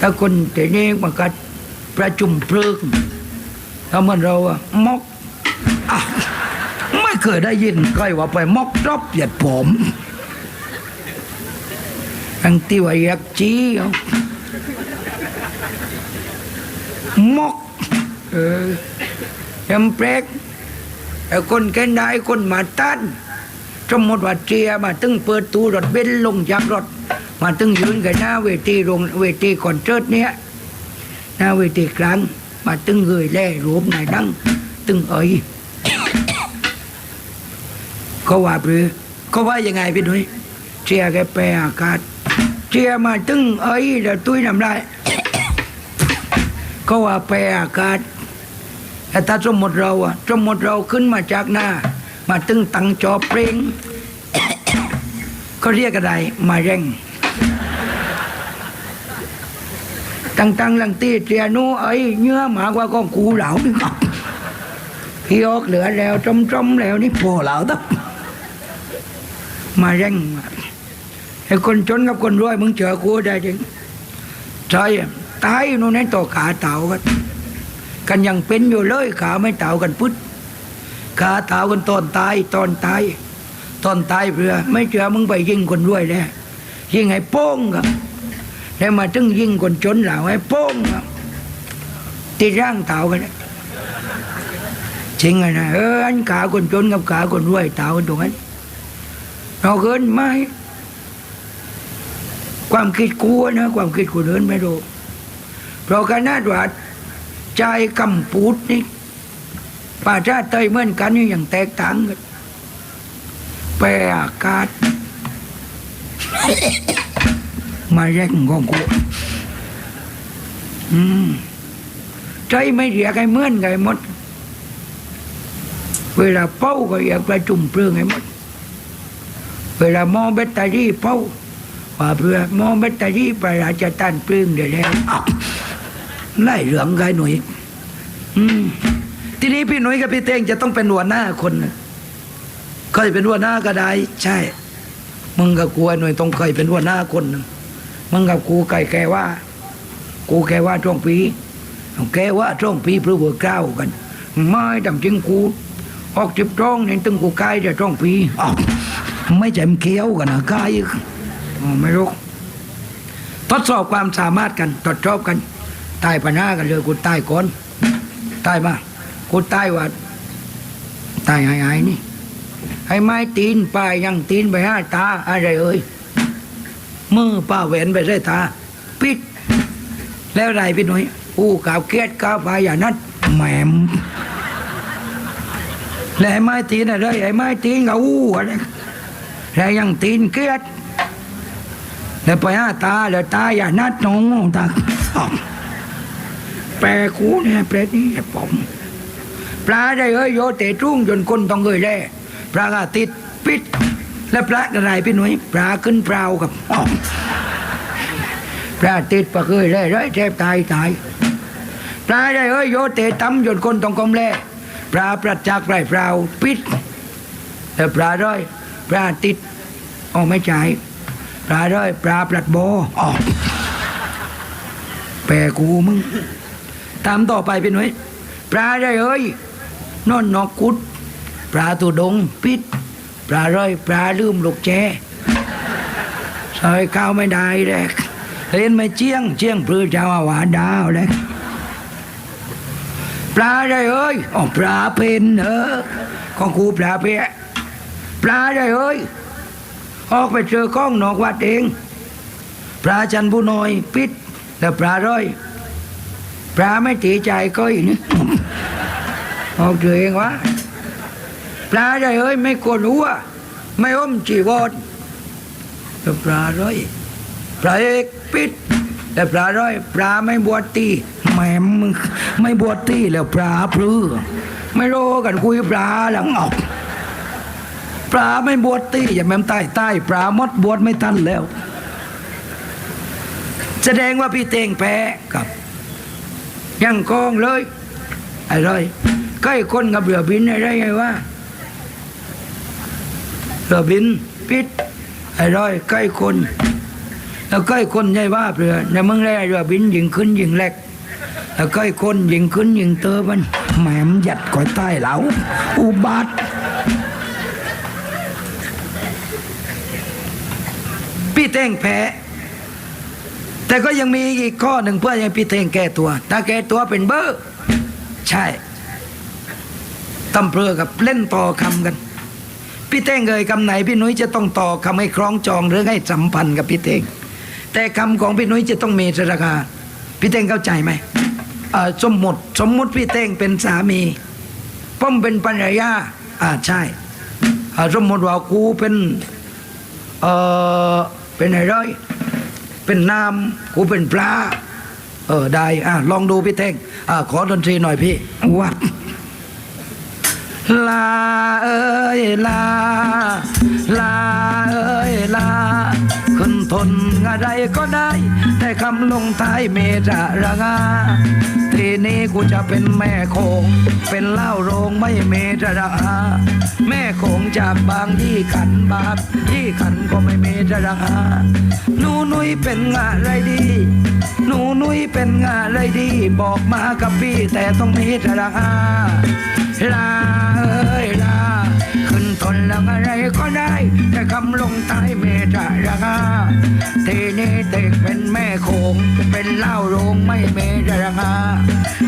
ถ้าคนแต่นี้มันก็ประจุมเพลิงถ้ามันเราอะมกอะไม่เคยได้ยินใครว่าไปมกรอบเหยียดผมอังที่ว่ายากจี้มกเออจำแปลกไอ้คนแก่ได้คนมาตันสมมติว่าเจียมาตึงเปิดตู้รถเบนลงจากรถ มาตึงยืนกันหน้าเวทีโรงเวทีคอนเสิร์ตเนี้ยหน้าเวทีกลางมาตึงเงยแล่รูปนายดังตึงเอ๋ยเขาว่าหรือเขาว่ายังไงพี่นุ้ยเชียแกแปรอากาศเชียมาตึงเอ้ยเดี๋ยวตุ้ยน้ำลายเขาว่าแปรอากาศแต่ถ้าสมมติเราอะสมมติเราขึ้นมาจากหน้า มาตึงตังจอเพลง เขาเรียกอะไรมาเร่งตั้งตังลังตีเจียนูเอ้ยเนื้อหมากว่าก็กูเหลานี่ก็พี่ออกเหลือแล้วจมจมแล้วนี่พอเหลาตับมาเร่งไอ้คนจนกับคนรวยมึงเจอกูได้จริงใช่ตายอยู่นู่นในตัวขาเต่ากันกันยังเป็นอยู่เลยขาไม่เต่ากันพุทธขาเต่ากันตอนตายตอนตาย ตอนตายเพื่อ ไม่เจอมึงไปยิงคนรวยแล้ยิงให้โป้งครับแล้วมาถึงยิงคนจนเหล่าให้โป้งครับตีร่างเต่ากันจริงไงนะเอออันขาคนจนกับขาคนรวยเต่ากันตรงนั้นเราเกินไหมความคิดกูนะ ความคิดกูเดินไม่รู้เพราะขนาดว่าใจกำปูดนี่ป่าชาติเตยเหมือนกันนี่อย่างแตกต่างกัน แปรอากาศ มาแย่งของกูอืมใจไม่เรียกให้เมื่อนกันหมด เวลาเป้าก็อยากไปจุ่มเพลิงให้หมด เวลามองแบตเตอรี่เป้าว่าเพื่อมองแบตเตอรี่ไปอาจจะต้านเพลิงได้แล้วอ้วไล่เหลืองไงหน่อยอืมทีนี้พี่หนุ่ยกับพี่เต้งจะต้องเป็นหัวหน้าคนนะ ยเป็นหัวหน้าก็ได้ ใช่ มึงกับกูหน่วยต้องเคยเป็นหัวหน้าคนหนึ่งมึงกับกูไก่แกว่า กูแกว่าช่วงปีแกว่าช่วงปีพื่อเบิกเก้ากันไม่ดำจริงกู ออกจิบจ้องเนี่ยตึงกูไกลจะช่วงปีอ้าวไม่ใช่มนเคี้ยวกันนะไกลอ๋อไม่รู้ทดสอบความสามารถกันทดสอบกันตายปัญหากันเลยกูตายก่อนตายมากูตายว่าตายหายๆนี่ ให้ไม้ตีนป้ายยังตีนไปห้าตาอะไรเอ่ยมือป้าแหวนไปใส่ตาปิด แล้วไรพี่หนุ่ยอู้กาวเกียดกาวพายอย่างนั้นแหมมแล้วให้ไม้ตีนอะไรไอ้ไม้ตีนกับอู้อะไรแล้วยังตีนเกียดแล้วไปห้าตาแล้วตาอย่างนั้นน้องตาแปลกูเนี่ยแปลนี่ผมปลาได้เอ้ยโยเตะ trung จนคนต้องเอ้ยแล่ ปลาก็ติดปิด แล้วปลาอะไรพี่หนุ่ยปลาขึ้นเปล่ากับอ้าวปลาติดปลาเคยแล่ร้อยแทบตายตายปลาได้เอ้ยโยเตตั้มจนคนต้องกลมแล่ปลาปลาจากปลายเปล่าปิดแล้วปลาร้อยปลาติดอ๋อไม่ใช่ปลาร้อยปลาปลัดโบอ๋อแปรกูมึงตามต่อไปพี่หนุ่ยปลาได้เอ้ยนอนนอกกุด ปลาตัวดงปิดปลาร้อยปลาลืมลูกแจซอยข้าวไม่ได้แลกเล่นไม่เจียงเจียงพลือเจ้าอาหวานดาวแลกปลาได้เอ้ยอ๋อปลาเป็นเออของกูปลาเปียปลาได้เอ้ยออกไปเจอข้องนอกวัดเองปลาจันผู้น้อยปิดแล้วปลาร้อยปลาไม่ตีใจก็อีกนี่ออกเจอเองวะ ปลาได้เอ้ยไม่กลัวหัวไม่อมจีวรแล้วปลาร้อยปลาเอกปิด แต่ปลาร้อยปลาไม่บวชตีแหมมึงไม่บวชตีแล้วปลาพลือไม่รู้กันคุยปลาหลังออกปลาไม่บวชตีอย่าแม่มใต้ใต้ปลามดบวชไม่ทันแล้ว แสดงว่าพี่เตงแพ้กับ ยังกองเลยอะไรใกล้คนกับเรือบินอะไรไงวะ เรือบินปิดไอ้ร้อยใกล้คน แล้วใก็ไอ้คนใหญ่ว่าเรือในเมืองแร่เรือบินยิงขึ้นยิงแรกแล้วใก็ไอ้คนยิงขึ้นยิงเตอมันแหมมหยัดก่อยใต้เหลาอุบัติพี่เต้งแพ้แต่ก็ยังมีอีกข้อหนึ่งเพื่อให้พี่เท่งแก้ตัว ถ้าแก้ตัวเป็นเบอร์ ใช่ตำเพลอกับเล่นต่อคำกัน พี่เท่งเอ่ยคำไหนพี่นุ้ยจะต้องต่อคำให้คล้องจองหรือให้สัมพันธ์กับพี่เท่งแต่คำของพี่นุ้ยจะต้องมีราคาพี่เท่งเข้าใจไหมเออสมมติสมมุติพี่เท่งเป็นสามีป้อมเป็นภรรยาอ่าใช่อ่าสมมติว่ากูเป็นเออเป็นอะไรเป็นน้ำกูเป็นปลาเออได้อะลองดูพี่เท่งอะขอดนตรีหน่อยพี่วัด ลาเอ้ยลา ลาเอ้ยลาขึ้นทนอะไรก็ได้ แต่คำลงท้ายเมระระงา ทีนี้กูจะเป็นแม่คง เป็นเหล้าโรงไม่เมจะระอาแม่คงจากบางยี่ขันบาปยี่ขันก็ไม่เมจะระอาหนูนุ้ยเป็นอะไรดี หนูนุ้ยเป็นอะไรดี บอกมากับพี่แต่ต้องมีจะระอาลาเอ้ยลา ทนแล้วอะไรก็ได้ แต่คำลงท้ายเมตระราทีนี้เด็กเป็นแม่โขงเป็นเหล้าโรงไม่เมตระ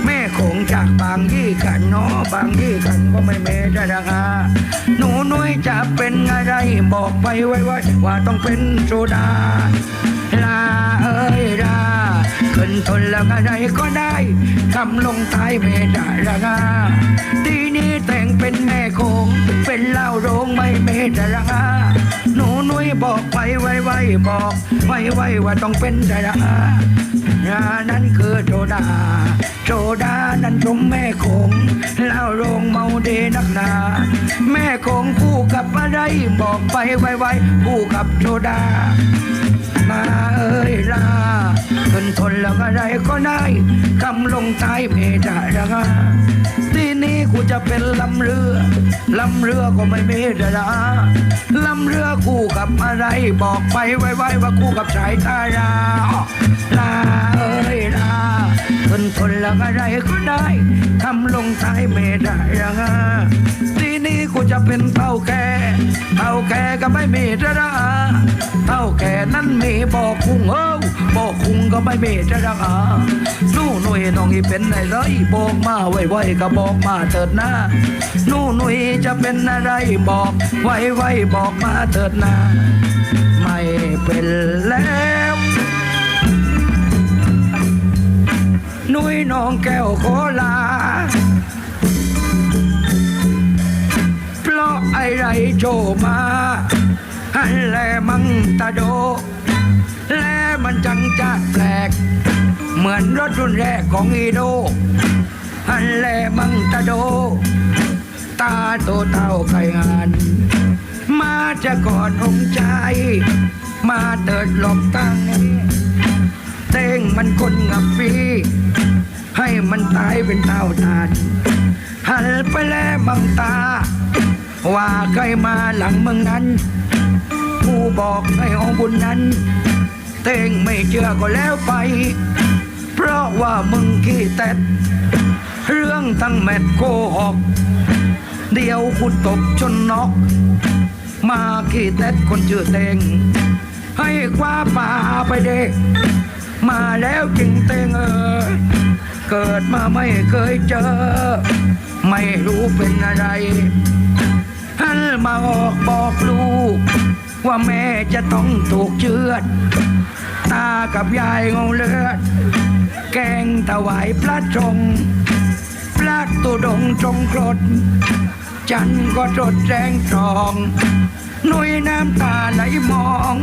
แม่โขงจากบางยี่ขันเนาะบางยี่ขันก็ไม่เมตระหนูนุ้ยจะเป็นอะไรบอกไปไว้ไว้ว่าต้องเป็นโซดาลาเอ้ยลาขึ้นทนแล้วอะไรก็ได้คำลงท้ายเมตระทีนี้ แต่งเป็นแม่โคงเป็นเหล้าโรงไม่เมตระหนูนุ้ยบอกไปไว้ไว้บอกไว้ไว้ว่าต้องเป็นดารางานนั้นคือโจดา โจดานั้นชมแม่คงเหล้าโรงเมาเดนักหนา แม่คงคู่กับอะไรบอกไปไว้ไว้คู่กับโจดามาเอ้ยลาขึ้นทนแล้วอะไรก็ได้คำลงท้ายเมตระที่นี้กูจะเป็นลำเรือลำเรือก็ไม่มีดาราลำเรือคู่กับอะไร บอกไปไว้ไว้ว่าคู่กับชายตาราลาเอ้ยลาทนทนแล้วอะไรก็ได้ทำลงท้ายไม่ได้ยังไง นี้กูจะเป็นเท่าแก่เท่าแก่ก็ไม่มีดาราเท่าแก่นั้นมีบอกคุงเอ้าบอกคุงก็ไม่มีดาราหนู่หนุ่ยน้องอีเป็นไหนเลยบอกมาไว้ไว้ก็บอกมาเถิดนะหนู่หนุ่ยจะเป็นอะไรบอกไว้ไว้บอกมาเถิดนะไม่เป็นแล้วนุ้ยน้องแก้วโคลา เพราะไอไรโจมาฮันแลมังตาโด แลมันจังจัดแปลก เหมือนรถรุ่นแรกของอีโดฮันแลมังตาโด ตาโตเท่าไข่งาน มาจะกอดองใจ มาเติดหลบตั้งเต้งมันคนงับฟีให้มันตายเป็นเต่าทานหันไปแล้วบังตา ว่าใครมาหลังเมืองนั้น ผู้บอกให้องบุญนั้น เต้งไม่เชื่อก็แล้วไป เพราะว่ามึงขี้แตดเรื่องตั้งแมทโกหก เดียวกูตบจนนอกมาขี้แตดคนชื่อเต้งให้คว้าป่าไปเด็ก มาแล้วจริงเต้งเออเกิดมาไม่เคยเจอ ไม่รู้เป็นอะไรันมาออกบอกลูก ว่าแม่จะต้องถูกเชือด ตากับยายงงเลือด แกงถวายพระจงพระตุดงจงกรด จันก็จดแรงทองนุยน้ำตาไหลมอง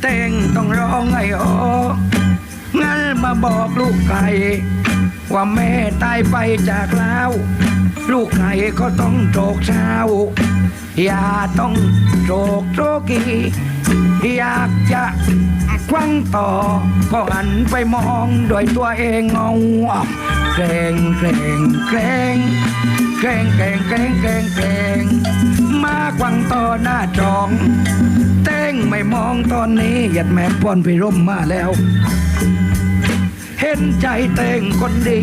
เต่งต้องร้องไห้ออกงั้นมาบอกลูกไก่ว่าแม่ตายไปจากแล้ว ลูกไก่ก็ต้องโศกเศร้าอย่าต้องโศกโศกีอยากจะควังต่อ ก็หันไปมองโดวยตัวเองเงาเกรงเกรงเกรงเกรงเกรงเกรงเกรงเกรงมากวังต่อหน้าจองเต้งไม่มองตอนนี้หยัดแม่ป้อนพิร่มมาแล้ว เห็นใจเต้งคนดี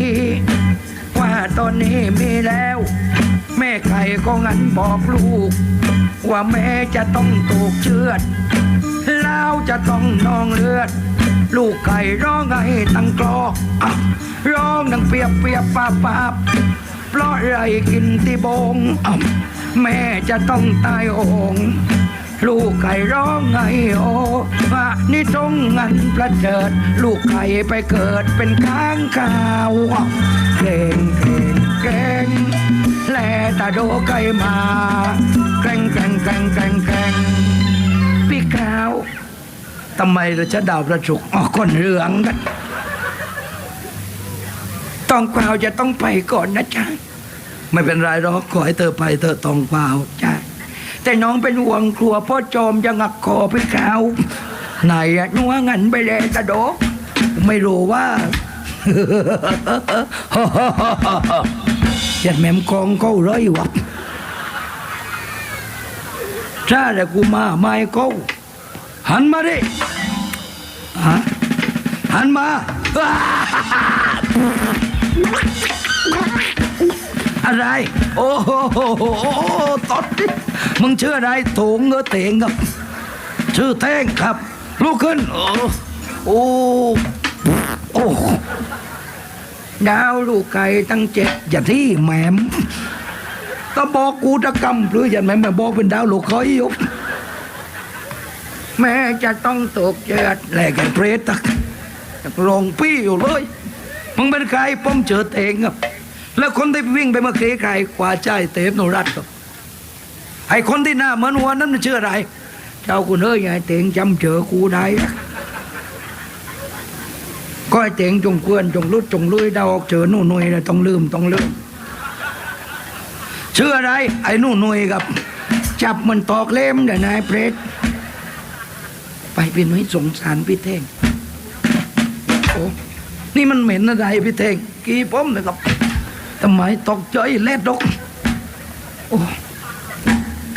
ตอนนี้มีแล้ว แม่ไก่ก็งั้นบอกลูก ว่าแม่จะต้องถูกเชือดแล้วจะต้องนองเลือด ลูกไก่ร้องไห้ตั้งกรอกร้องดังเปียบเปียบปาบปาบเพราะไรกินที่บงแม่จะต้องตายโอง ลูกไก่ร้องไห้โอว่านี่ตรงงันประเจิด ลูกไก่ไปเกิดเป็นค้างคาวเกรงเกรงเกรงแลตาโดไก่มาแกรงแกรงแกรงแกรงแกรงพี่ขาวทำไมเราจะดาวประจุกออกคนเหลืองกันตองกวาวจะต้องไปก่อนนะจ๊ะไม่เป็นไรหรอกขอให้เธอไปเธอตองกวาวจ้ะ แต่น้องเป็นห่วงครัวพ่อโจมจะงักคอพี่ขาวไหนอะนัวงันไปเลยตะโดกไม่รู้ว่า ยัดแม่มกองเขาร้อยวะถ้าแต่กูมาไม่เขาหันมาดิฮะหันมา อะไร โอ้โหตอน มึงชื่ออะไรถุงเงอเตงครับ ชื่อเท่งครับลุกขึ้น โอ้โอ้โอดาวลูกไก่ตั้งเจ็ดอย่าที่แหมมก็บอกกูตะกำหรืออย่าแหมมมาบอกเป็นดาวลูกคอยยุบแม่จะต้องตกเจ็ดแหลกเพรตตักลงปี้อยู่เลยมึงเป็นใครป้อมเจอเตงครับ แล้วคนที่วิ่งไปเมื่อกี้ใครกว่าใจเตมโนรัตครับ ไอ้คนที่หน้าเหมือนวัวนั้นมันชื่ออะไร เจ้าคุณเอ้ยไอ้เตงจำเจอกูได้ก็ไอ้เตงจงเกวนจงรุดจงลุยเดาออกเจอหนู่นหนุ่ยนะต้องลืมต้องลืมชื่ออะไร ไอ้หนู่นหนุ่ยครับ จับมันตอกเล่มเดี๋ยวนายเพชรไปเป็นไว้สงสารพี่เท่งโอ้นี่มันเหม็นอะไรพี่เท่งกี่ป้อมนะครับทำไมตกใจเล็ดดกโอ้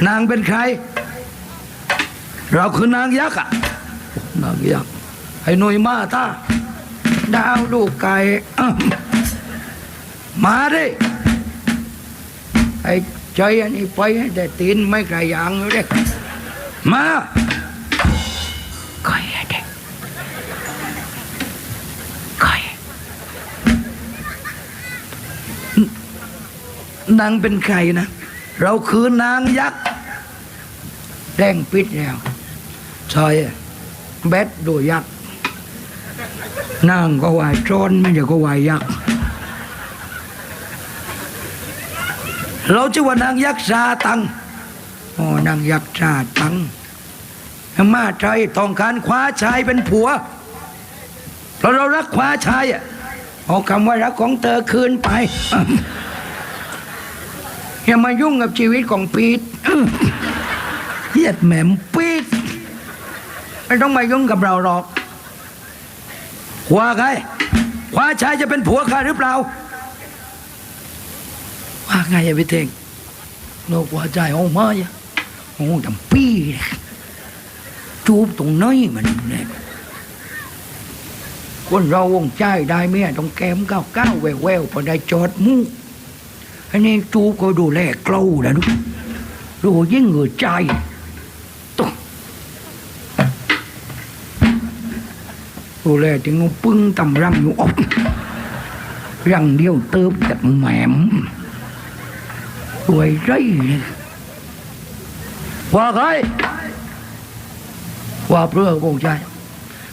นางเป็นใคร เราคือนางยักษ์อะโอ้นางยักษ์ไอ้หนุ่ยมาตาดาวลูกไก่อะมาดิไอ้ใจอันนี้ไปให้แต่ตีนไม่กระยางเลยเด็กมาใครอะเด็กใครนางเป็นใครนะ เราคือนางยักษ์ แดงปิดแล้วชอยแบดดูยักษ์นางก็วายโจรไม่ใช่ก็วายยักษ์เราชื่อว่านางยักษ์ซาตังอ๋อนางยักษ์ซาตังมาใจต้องการคว้าชายเป็นผัวเพราะเรารักคว้าชายอะเอาคำว่ารักของเธอคืนไปอย่ามายุ่งกับชีวิตของปีด เฮียดแหม่มปีดไม่ต้องมายุ่งกับเราหรอกว่าไงคว้าชายจะเป็นผัวข้าหรือเปล่าว่าไงอย่าไปเทงโลกว่าใจเอามาอย่าโอ้ดำปีดจูบตรงน้อยมันเนี่ยคนเราวงใจได้เมียต้องแก้มก้าวก้าวแววแววพอได้จอดมุกอันนี้จูบก็ดูแลเกล้านะลูกดูยิ่งเหงือใจ ดูแลถึงเอาปึ้งตำรังอยู่ออกรังเดียวเติบกับแหมมรวยไรว่าไงว่าเพื่อวงใจ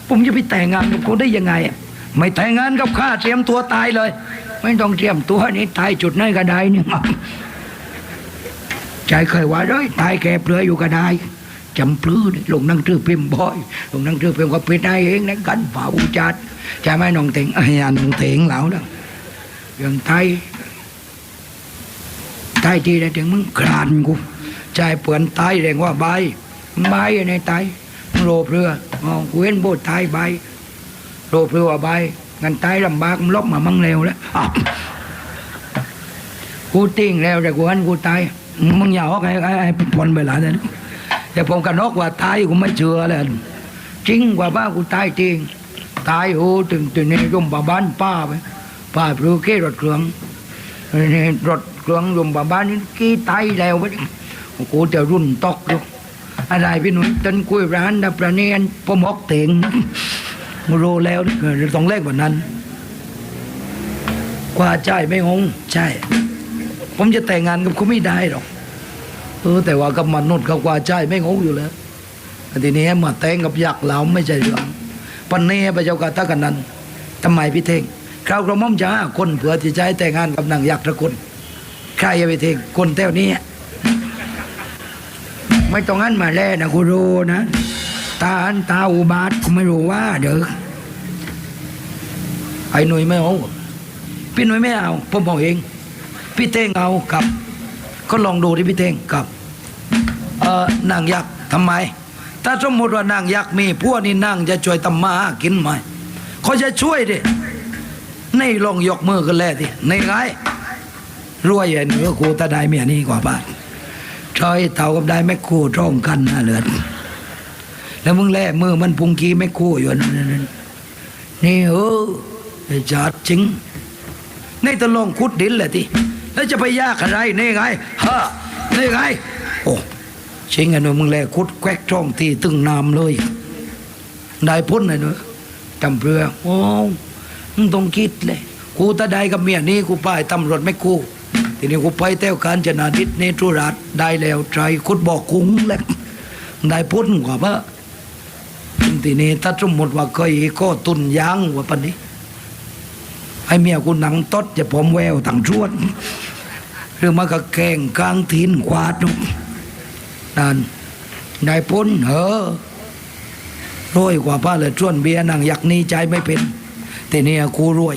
ผมจะไปแต่งงานกับคุณได้ยังไงไม่แต่งงานกับข้าเตรียมตัวตายเลย ไม่ต้องเตรียมตัวนี่ตายจุดไหนก็ได้นี่ใจเคยว่าเลยตายแก่เปลือยอยู่ก็ได้ จำปลื้อนี่ลงนั่งตื้อพิมพ์บ่อย ลงนั่งตื้อพิมพ์ก็เป็นได้เองนะกันฝ่าอุจัดจะไม่น้องเต็งไอ้ยานองเต็งเหล่านะอย่างไทยไทยที่ได้ถึงมึงคลานกูใจเปื่อนตายแรงว่าใบใบในไตโลภเรืออ๋อกูเห็นโบสถ์ตายใบโลภเรือว่าใบงันตลำบากมันลบมามั่งเร็วแล้วกูติ้งแล้วแต่กูหันกูตายมึงอย่าฮอกไอ้ไอ้ไอ้พลไปหลายเลย แต่ผมกันกว่าตายกูไม่เชื่อเลยจริงกว่าบ้ากูตายจริง ตายโอ้ถึงถึงนี่ยมบาบ้านป้าไปป้าปลูเกรถเครื่องนี่รถเครื่องยมบาบ้านนี่กี้ตายแล้วไปกูจะรุ่นตอกอยู่อะไรพี่หนุ่ยตันกุยร้านดับประเนียนผมอกเต็งรู้แล้วนี่ต้องเลขแบบนั้นกว่าใจไม่งงใช่ ผมจะแต่งงานกับคุณไม่ได้หรอก เออแต่ว่ากับมนุษย์กับกว่าใจไม่งงอยู่แล้วทีนี้มาแต่งกับยักษ์เหลาไม่ใช่เรื่องปันนี้พระเจ้ากาตะกันนั้นทำไมพี่เท่งคราวกระม่อมจะห้าคนเผื่อที่จะให้แต่งงานกับนางยักษ์ตะคนใครจะไปเท่งคนแถวนี้ ไม่ต้องงั้นมาแล่นะกูรู้นะ ตาอันตาอุบาทกูไม่รู้ว่า เด้อไอ้หนุ่ยไม่เอาพี่หนุ่ยไม่เอาผมบอกเอง พี่เท่งเอากับ ก็ลองดูที่พี่เท่งกับเออนางยักษ์ทำไม ถ้าสมมติว่านางยักษ์มีพวกนี่นางจะช่วยตำมาหากินไหมเขาจะช่วยดิในลองยกมือกันแล้วดิในไงรวยอย่างนี้กูตาได้เมียนี่กว่าบาทชอยเท่ากับได้แม่ครู่ร่องกันนะเหลือดแล้วมึงแล่มือมันพุงกีแม่ครู่อยู่นั่นนั่นนี่เออจัดจริงในตะลองขุดดินแหละที่ แล้วจะไปยากอะไรนี่ไงฮะนี่ไง โอ้ชิงไอ้หนูมึงแลขุดแควกช่องที่ตึงน้ำเลยได้พ้นไอ้หนูจำเรือโอ้มึงต้องคิดเลยกูตาได้กับเมียนี่กูไปตำรวจไม่กูทีนี้กูไปแต้วการจนาดิษเนตรุรัตได้แล้วใจขุดบอกคุ้งแล้วได้พ้นกว่าพระทีนี้ถ้าสมมติว่าเคยก็ตุนยางว่าปานนี้ ไอ้เมียกูหนังตดจะผมแววต่างชวนหรือมาก็แกงกลางทีนขวาดนุนั่นได้พ้นเหอรวยกว่าป้าเลยชวนเบียร์นางยักษ์นี่ใจไม่เป็น แต่เนี่ยกูรวย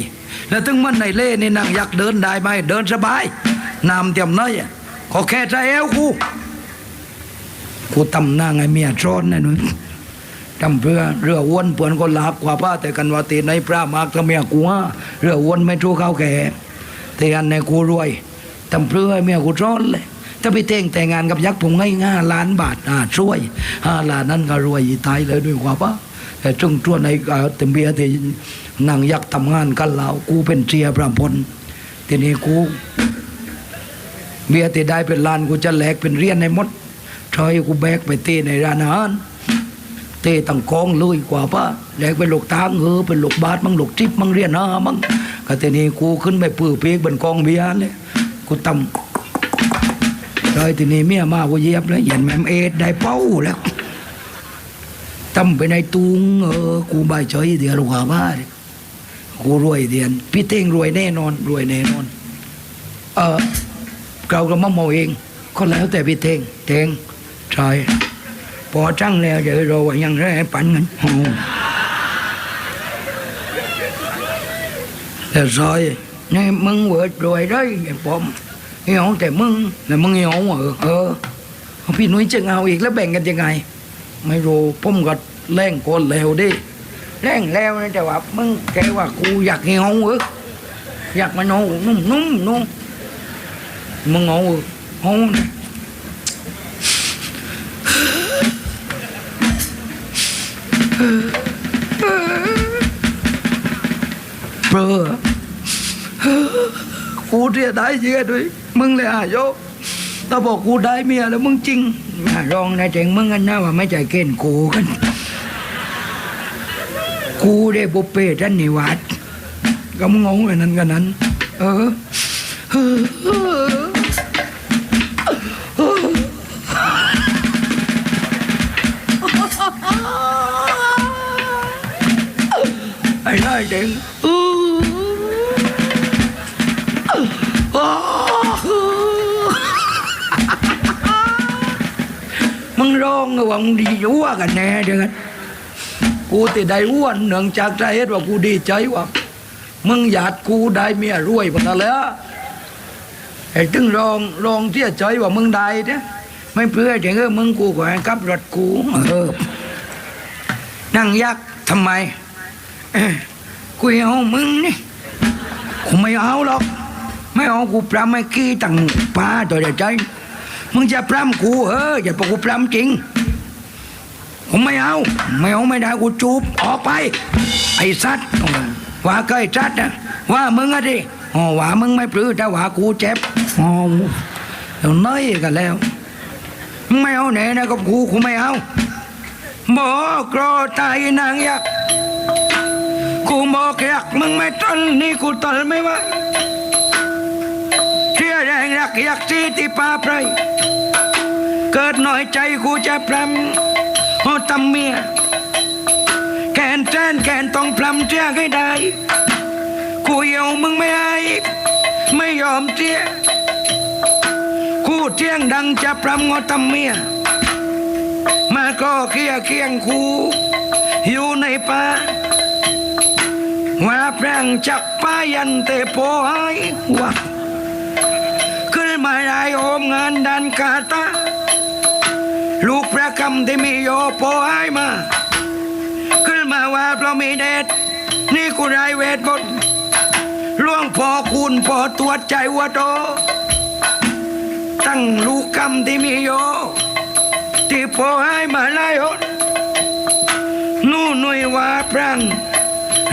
แล้วถึงมันในเล่นี่นางยักษ์เดินได้ไหมเดินสบายนำเตรียมน้อยอะขอแค่ใจเอวกูกูตำนางไอ้เมียช้อนนะหนุ่ย จำเพื่อเรืออ้วนเปือนก็หลากกว่าป้าแต่กันว่าตีในพระมากทำเมียกูว่าเรืออ้วนไม่ทูเข้าแก่แต่อันในกูรวยจำเพื่อเมียกูร้อนเลยถ้าไปเต่งแต่งงานกับยักษ์ผมง่ายง่าล้านบาทอ่าช่วยห้าล้านนั้นก็รวยอีตายเลยด้วยกว่าป้าแต่จงตัวในเออเต็มเบียที่นางยักษ์ทำงานกันเรากูเป็นเชียร์พระพลทีนี้กูเบียร์ที่ได้เป็นล้านกูจะแหลกเป็นเรียนในมดชอยกูแบกไปตีในร้านอาหาร เตะตังกองเลยกว่าป้าแหลกเป็นหลกตางเออเป็นหลกบาทมั่งหลกจิบมั่งเรียนนามั่งก็ทีนี้กูขึ้นไปปื้อเปีกบนกองเบียร์เลยกูตำเลยทีนี้เมียมากูเยียบเลยเห็นแมมเอ็ดได้เป้าแล้วตำไปในตุงเออกูใบเฉยเดียวลูกหาบ้ากูรวยเดียนพี่เต้งรวยแน่นอน รวยแน่นอน เออเราก็มาเมาเอง ก็แล้วแต่พี่เท่งเท่งใช่ พอจังแล้วเดี๋ยวเราว่ายังได้ปันเงินโอ้แต่ซอยนี่มึงเวิร์ดรวยได้ไอ้ปอมเหี่ยวแต่มึงแต่มึงเหี่ยวเออเออพี่นุ้ยจะเอาอีกแล้วแบ่งกันยังไง ไม่รู้ผมก็แรงโกนแล้วดิแรงแล้วนะแต่ว่ามึงแกว่ากูอยากเหี่ยวเอออยากมาโน่นุ่มนุ่มนุ่มมึง ngủ ngủ nè bơ กูเรียได้เยอะด้วย มึงเลยอะโยตาบอกกูได้เมียแล้วมึงจริงรองนายเจงมึงกันนะว่าไม่ใจเกณฑ์กูกัน กูได้บุเป้ท่านนิวัดก็มึงงงเลยนั้นกันนั้น เออ ไอ้นายเจ๋งมึงร้องว่ามึงดียั่วกันแน่เดือนกูติได้อ้วนเนื่องจากใจเฮ็ดว่ากูดีใจว่า มึงอยากกูได้เมียรวยพอแล้วไอ้ตึงรองรองเที่ยใจว่ามึงได้เนี่ยไม่เพื่อถึงเออมึงกูก็ให้ขับรถกูเออนั่งยักษ์ทำไมเอ้ย กูเอามึงนี่กูไม่เอาหรอก ไม่เอากูปลาไม่กี้ตั้งปลาตัวเดียใจ มึงจะปล้ำกูเอออย่าบอกกูปล้ำจริงผมไม่เอา ไม่เอาไม่ได้กูจูบออกไป ไอ้สัตว์ว่าก็ไอ้สัตว์นะว่ามึงอะดิอ๋อว่ามึงไม่ปลื้อแต่ว่ากูเจ็บอ๋อเดี๋ยวน้อยกันแล้วไม่เอาแน่นะกับกูกูไม่เอาบอกรอตายนางยักษ์ กูบอกรักมึงไม่ตนนี่กูตนไม่ว่าเที่ยแรงรักยักษ์ที่ที่ป่าไพรเกิดหน่อยใจกูจะพรำโอตำเมียแกนแจนแกนต้องพรำเจ้าให้ได้ กูเยามึงไม่ให้ไม่ยอมเจ้ยกูเที่ยงดังจะพรำงอตำเมียมาก็เคียเคียงคูอยู่ในป่า ว่าแปลงจักป้ายันเตโปหายว่าขึ้นมาได้โอมงานดันกาตาลูกพระคำที่มีโยโปหายมา ขึ้นมาว่าเพราะมีเดชนี่กูได้เวทบนต์หล่วงพอคุณพอตรวจใจวัวโต ตั้งลูกคำที่มีโยที่พอให้มาไล่หดนู่นหน่วยว่าพรัง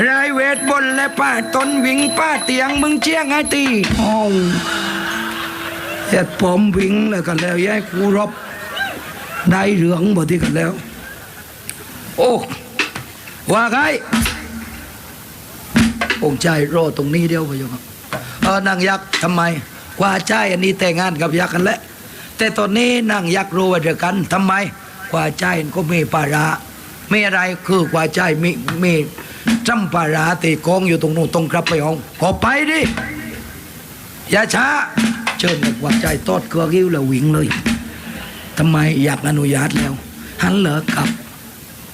รายเวทบนและป้าตนวิ่งป้าเตียงมึงเชียงไอ้ตีโอ้เฮ็ดผมวิ่งแล้วกันแล้วยายกูรบได้เหลืองบ่ที่กันแล้ว โอ้ว่าไงองค์ชายรอตรงนี้เดียวพะยครับเออนางยักษ์ทำไม ว่าชายอันนี้แต่งงานกับยักษ์กันแล้วแต่ตอนนี้นางยักษ์รู้ว่าเดียวกันทำไมกว่าชายก็มีปาระไม่อะไรคือกว่าชายมีมี จำปาระตีกองอยู่ตรงนู้นตรงกลับไปห้องก็ไปดิ อย่าช้า เชิญกว่าใจตอดเกลือกิ้วแล้ววิ่งเลยทำไมอยากอนุญาตแล้ว หันเหรอกลับ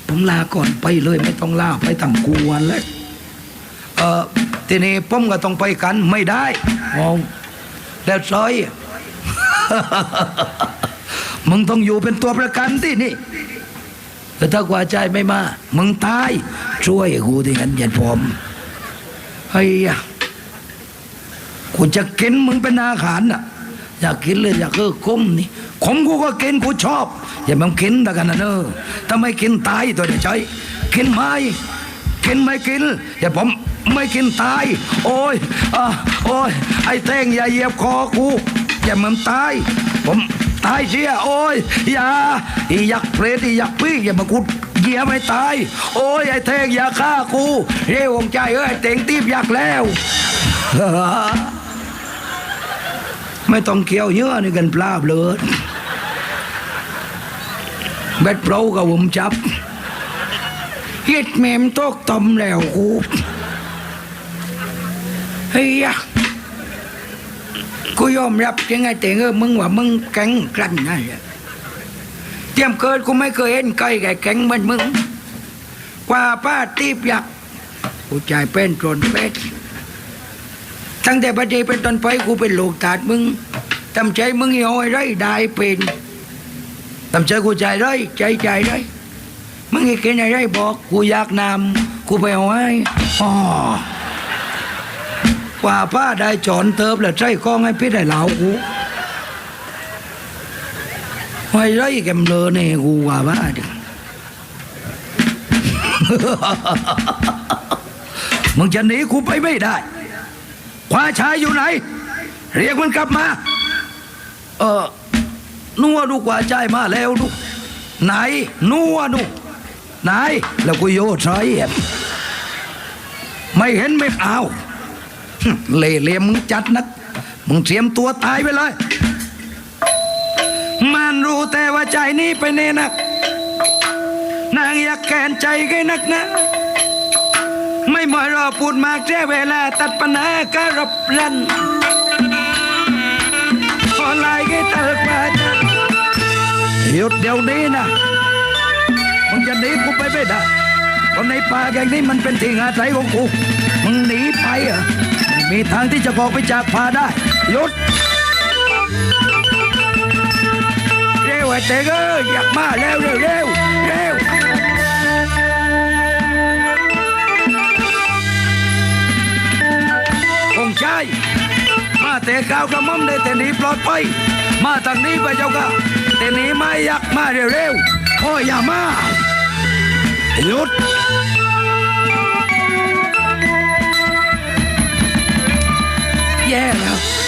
ผมลาก่อนไปเลยไม่ต้องลาไปตั้งกวนเลยเออทีนี้ผมก็ต้องไปกันไม่ได้มองแล้วซอยมึงต้องอยู่เป็นตัวประกันที่นี่ แต่ถ้ากว่าใจไม่มา มึงตาย ช่วยกูที่งั้นอย่าผมเฮ้ยะกูจะกินมึงเป็นอาหารน่ะ อยากกินเลยอยากเออคุ้มนี่ขมกูก็กินกูชอบ อย่ามึงกินแต่กันนะเนอถ้าไม่กินตายตัวเดียวใจกินไหมกินไม่กินอย่าผมไม่กินตาย โอ้ยอะโอ้ยไอ้เต้งอย่าเหยียบคอกูอย่ามึงตายผม ตายเสียโอ้ยอย่าอียักษ์เปรตอียักษ์พี่อย่ามากูเหยียบไม่ตาย โอ้ยไอ้เท่งอย่าฆ่ากูเฮ้ยวงใจเอ้ยเต่งตีบยักษ์แล้ว ไม่ต้องเคี้ยวเยอะนี่กันปลาบเลยเบ็ดเปล่ากับผมจับเฮ็ดแมมตกตอมแล้วกูเฮีย กูยอมรับยังไงแต่เออมึงว่ามึงแข็งกรันนะเนี่ยเตรียมเกิดกูไม่เคยเห็นใครแก่แข็งเหมือนมึงกว่าป้าตีบยักกูจ่ายเป็นตนเป็ดตั้งแต่บัดนี้เป็นต้นไปกูเป็นลูกตาดมึงทำใจมึงเอาไอ้ไรได้เป็นทำใจกูใจไรใจใจไรมึงอยากกินอะไรบอกกูอยากนำกูไปเอาไว้อ๋อ กว่าป้าได้จอนเติบแล้วใจคล้องให้พี่ได้เหลากูไว้ไรแกมเลอเนี่ยกูว่าบ้าดิมึงจะหนีกูไปไม่ได้ ควาชายอยู่ไหน เรียกมันกลับมา เออนัวดูกว่าชายมาแล้วดูไหนนัวดูไหน แล้วกูโยใช้ไม่เห็นไม่เอา เล่เลี่ยมมึงจัดนัก มึงเตรียมตัวตายไปเลย มันรู้แต่ว่าใจนี้ไปเนนัก นางอยากแกนใจแค่นักนะ ไม่มอยรอพูดมากแค่เวลาตัดปัญหาการบรันออไลน์ก็ตลกมาหยุดเดี๋ยวนี้นะมึงจะหนีกูไปไม่ได้เพราะในป่าอย่างนี้มันเป็นที่อาศัยของกูมึงหนีไปเหรอไมีทางที่จะออกไปจากป่าได้ หยุดเร็วไอ้เตงเอ้ยอยากมาเร็วเร็วเร็วเร็วองค์ชายมาแต่กล่าวกระม่อมได้แต่หนีปลอดภัยมาทางนี้พระเจ้าค่ะแต่หนี้ไม่อยักมาเร็วๆพ่ออย่ามาหยุด แย่แล้ว